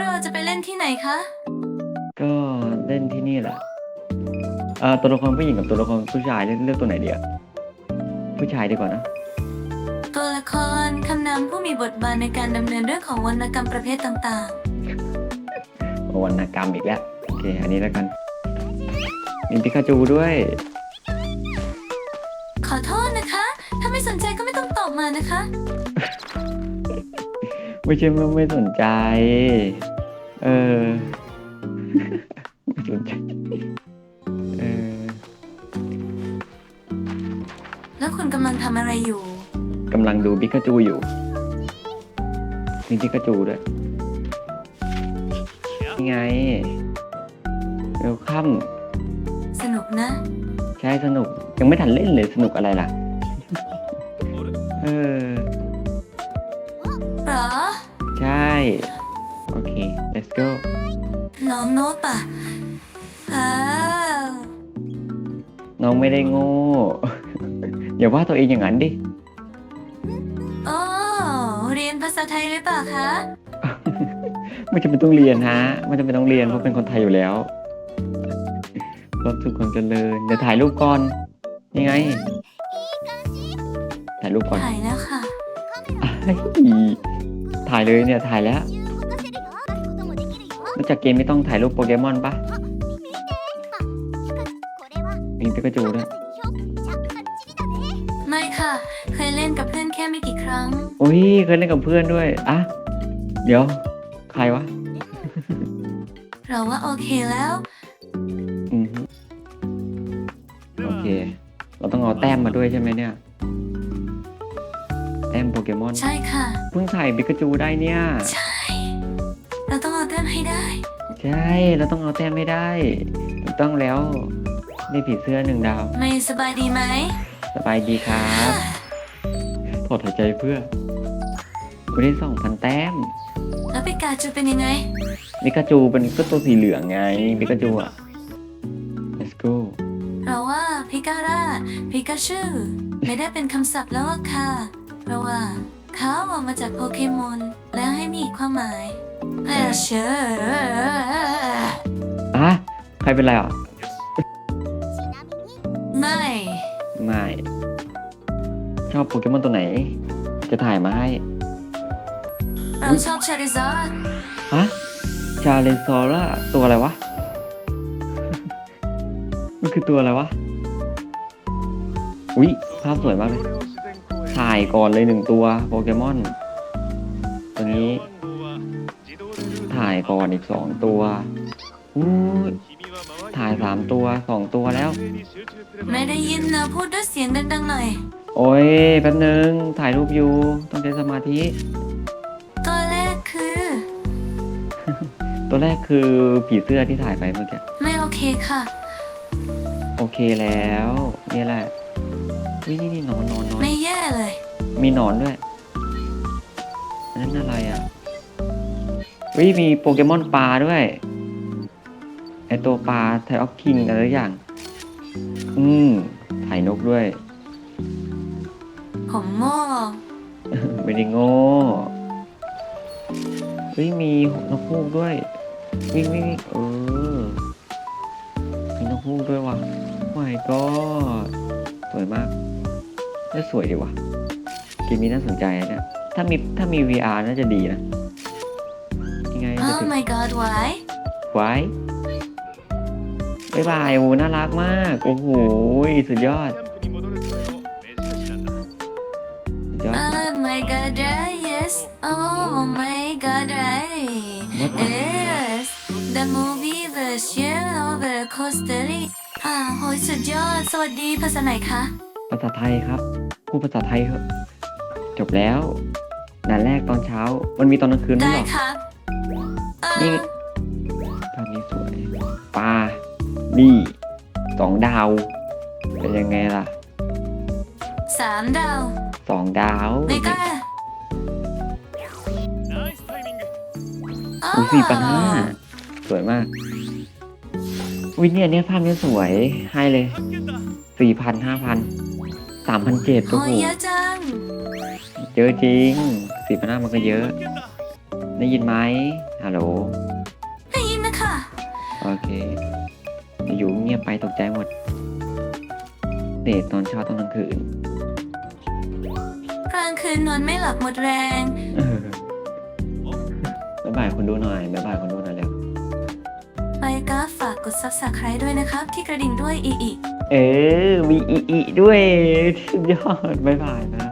เราจะไปเล่นที่ไหนคะ ก็เล่นที่นี่แหละเอ่อตัวละครผู้หญิงกับตัวละครผู้ชายเลือกเลือกตัวไหนดีอะผู้ชายดีกว่านะ ตัวละครคำนำผู้มีบทบาทในการดำเนินเรื่องของวรรณกรรมประเภทต่างวรรณกรรมอีกแล้ว โอเค อันนี้แล้วกัน มีปิกาจูด้วย ๆ ขอโทษนะคะ ถ้าไม่สนใจก็ไม่ต้องตอบมานะคะ ไม่ใช่ว่าไม่สนใจ เออ ไม่สนใจเออแล้วคุณกำลังทำอะไรอยู่ กำลังดูปิกาจูอยู่มีปิกาจูด้วยนี่ไงเวลคัมสนุกนะ ใช่สนุก ยังไม่ทันเล่นเลยสนุกอะไรล่ะ เออเหรอ โอเค let's go น้องโน้ตป่ะอ้าวน้องไม่ได้โง่ อย่าว่าตัวเองอย่างนั้นดิ โอ้เรียนภาษาไทยหรือเปล่าคะ ไม่จำเป็นต้องเรียนฮะ ไม่จำเป็นต้องเรียนเพราะเป็นคนไทยอยู่แล้วรับสุขความเจริญเดี๋ยวถ่ายรูปก่อนยังไง ถ่ายรูปก่อนถ่ายแล้วค่ะ อ้าย ถ่ายเลยเนี่ยถ่ายแล้วรู้จักเกมไม่ต้องถ่ายรูปโปเกมอนปะมีปิกาจูด้วยไม่ค่ะ เคยเล่นกับเพื่อนแค่ไม่กี่ครั้งโอ้ยเคยเล่นกับเพื่อนด้วยอะเดี๋ยว ใครวะ เราว่าโอเคแล้วอืมฮึโอเค เราต้องเอาแต้มมาด้วยใช่ไหมเนี่ย แต้มโปเกมอนใช่ค่ะ เพิ่งใส่ปิกาจูได้เนี่ย ใช่ เราต้องเอาแต้มให้ได้ ใช่เราต้องเอาแต้มไม่ได้ถูกต้องแล้วได้ผีเสื้อหนึ่งดาว ไม่สบายดีไหมสบายดีครับถอดหายใจเพื่อกูได้สองพันแต้ม แล้วปิกาจูเป็นยังไงปิกาจูเป็นก็ตัวสีเหลืองไงปิกาจูอะ let's go เราว่าพิการาพิกาชูไม่ได้เป็นคำศัพท์แล้วอะค่ะเพ ราะว่าเขาออกมาจากโปเกมอนแล้วให้มีความหมายแพชเชอร์อะใครเป็นไรอะไม่ไม่ชอบโปเกมอนตัวไหน จะถ่ายมาให้เราชอบชาริซาร์ดฮะชาเลนซอร่าตัวอะไรวะ มันคือตัวอะไรวะ อุ๊ยภาพสวยมากเลย ถ่ายก่อนเลยหนึ่งตัวโปเกมอน ตัวนี้ถ่ายก่อนอีกสองตัวอู้ยถ่ายสามตัวสองตัวแล้ว ไม่ได้ยินนะพูดด้วยเสียงดังๆหน่อย โอ้ยแป๊บนึง ถ่ายรูปอยู่ต้องใช้สมาธิ ตัวแรกคือ ตัวแรกคือผีเสื้อที่ถ่ายไปเมื่อกี้ ไม่โอเคค่ะ โอเคแล้ว นี่แหละวินี่นี่หนอนหนอนหนอนไม่แย่ เลย มีหนอนด้วย อันนั้นอะไรอะวิมีโปเกมอนปลาด้วยไอตัวปลาไทออกคิงอะไรสักอย่าง อืมถ่ายนกด้วย ผมโง่ไม่ได้โง่เฮ้ยมีนกฮูกด้วย วิ่งวิ่งวิ่งเออ มีนกฮูกด้วยว่ะไม่ก็สวยมาก น่าสวยดีว่ะเกมนี้น่าสนใจนะเนี่ยถ้ามีถ้ามี VR น่าจะดีนะ ยังไงจะ Oh ถึง my god why ไว้บ๊ายบายโอ้น่ารักมาก โอ้โหสุดยอด สุดยอด Oh my god yes Oh my god right What the- Yes The movie version of the coaster อ่าโหยสุดยอด สวัสดีภาษาไหนคะ ภาษาไทยครับ พูดภาษาไทยเถอะจบแล้วด่านแรกตอนเช้า มันมีตอนกลางคืนด้วยได้เหรอครับเอนี่อภาพนี้สวยปลานี่สองดาว เป็นยังไงล่ะสามดาวสองดาวไม่กล้าอุ้ยสี่พันห้าสวยมากอุ้ยเนี่ยเนี่ยภาพนี้สวยให้เลยสี่พันห้าพัน สามพันเจ็ดโหโอ้โหยเยอะจัง เยอะจริงสี่พันห้ามันก็เยอะ ได้ยินไหมฮัลโหล ได้ยินนะคะ โอเค อยู่เงียบไปตกใจหมด เดทตอนเช้าตอนกลางคืน กลางคืนนอนไม่หลับหมดแรงเออบ๊ายบายคนดูหน่อยบ๊ายบายคนดูหน่อยเร็ว ไปก็ฝากกด subscribe ด้วยนะครับ ที่กระดิ่งด้วยอีอี เออ มีอีอีด้วยสุดยอดบ๊ายบายนะ